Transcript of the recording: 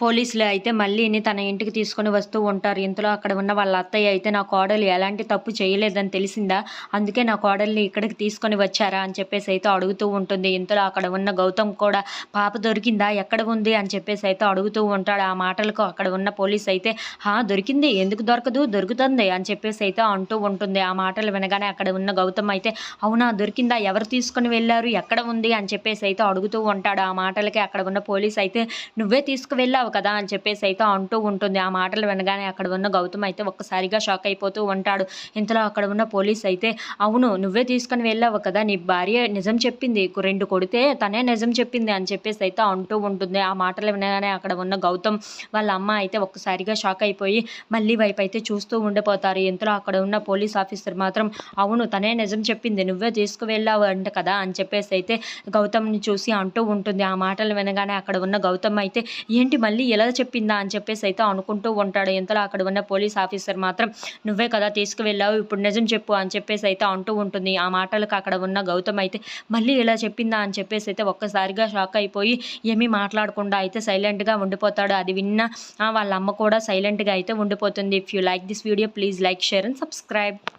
పోలీసులు అయితే మళ్ళీని తన ఇంటికి తీసుకొని వస్తూ ఉంటారు. ఇంతలో అక్కడ ఉన్న వాళ్ళ అత్తయ్య అయితే నా కోడలు ఎలాంటి తప్పు చేయలేదని తెలిసిందా? అందుకే నా కోడల్ని ఇక్కడికి తీసుకొని వచ్చారా? అని చెప్పేసి అయితే అడుగుతూ ఉంటుంది. ఇంతలో అక్కడ ఉన్న గౌతమ్ కూడా పాప దొరికిందా? ఎక్కడ ఉంది? అని చెప్పేసి అయితే అడుగుతూ ఉంటాడు. ఆ మాటలకు అక్కడ ఉన్న పోలీస్ అయితే హా దొరికింది. ఎందుకు దొరకదు? దొరుకుతుంది. అని చెప్పేసి అయితే అంటూ ఉంటుంది. ఆ మాటలు వినగానే అక్కడ ఉన్న గౌతమ్ అయితే అవునా దొరికిందా? ఎవరు తీసుకొని వెళ్ళారు? ఎక్కడ ఉంది? అని చెప్పేసి అయితే అడుగుతూ ఉంటాడు. ఆ మాటలకి అక్కడ ఉన్న పోలీస్ అయితే నువ్వే తీసుకువెళ్ళావు కదా అని చెప్పేసి అయితే అంటూ ఉంటుంది. ఆ మాటలు వినగానే అక్కడ ఉన్న గౌతమ్ అయితే ఒక్కసారిగా షాక్ అయిపోతూ ఉంటాడు. ఇంతలో అక్కడ ఉన్న పోలీస్ అయితే అవును నువ్వే తీసుకుని వెళ్ళావు కదా నీ భార్య నిజం చెప్పింది. రెండు కొడితే తనే నిజం చెప్పింది అని చెప్పేసి అయితే అంటూ ఉంటుంది. ఆ మాటలు వినగానే అక్కడ ఉన్న గౌతమ్ వాళ్ళ అమ్మ అయితే ఒక్కసారిగా షాక్ అయిపోయి మళ్ళీ వైపు అయితే చూస్తూ ఉండిపోతారు. ఇంతలో అక్కడ ఉన్న పోలీస్ ఆఫీసర్ మాత్రం అవును తనే నిజం చెప్పింది. నువ్వే తీసుకువెళ్ళావు అంట కదా అని చెప్పేసి అయితే గౌతమ్ని చూసి అంటూ ఉంటుంది. ఆ మాటలు వినగానే అక్కడ ఉన్న గౌతమ్ అయితే ఏంటి మళ్ళీ ఎలా చెప్పిందా అని చెప్పేసి అయితే అనుకుంటూ ఉంటాడు. ఇంతలో అక్కడ ఉన్న పోలీస్ ఆఫీసర్ మాత్రం నువ్వే కదా తీసుకువెళ్ళావు ఇప్పుడు నిజం చెప్పు అని చెప్పేసి అయితే అంటూ ఉంటుంది. ఆ మాటలకు అక్కడ ఉన్న గౌతమ్ అయితే మళ్ళీ ఇలా చెప్పిందా అని చెప్పేసి అయితే ఒక్కసారిగా షాక్ అయిపోయి ఏమీ మాట్లాడకుండా అయితే సైలెంట్గా ఉండిపోతాడు. అది విన్న వాళ్ళ అమ్మ కూడా సైలెంట్గా అయితే ఉండిపోతుంది. If you like this video please like share and subscribe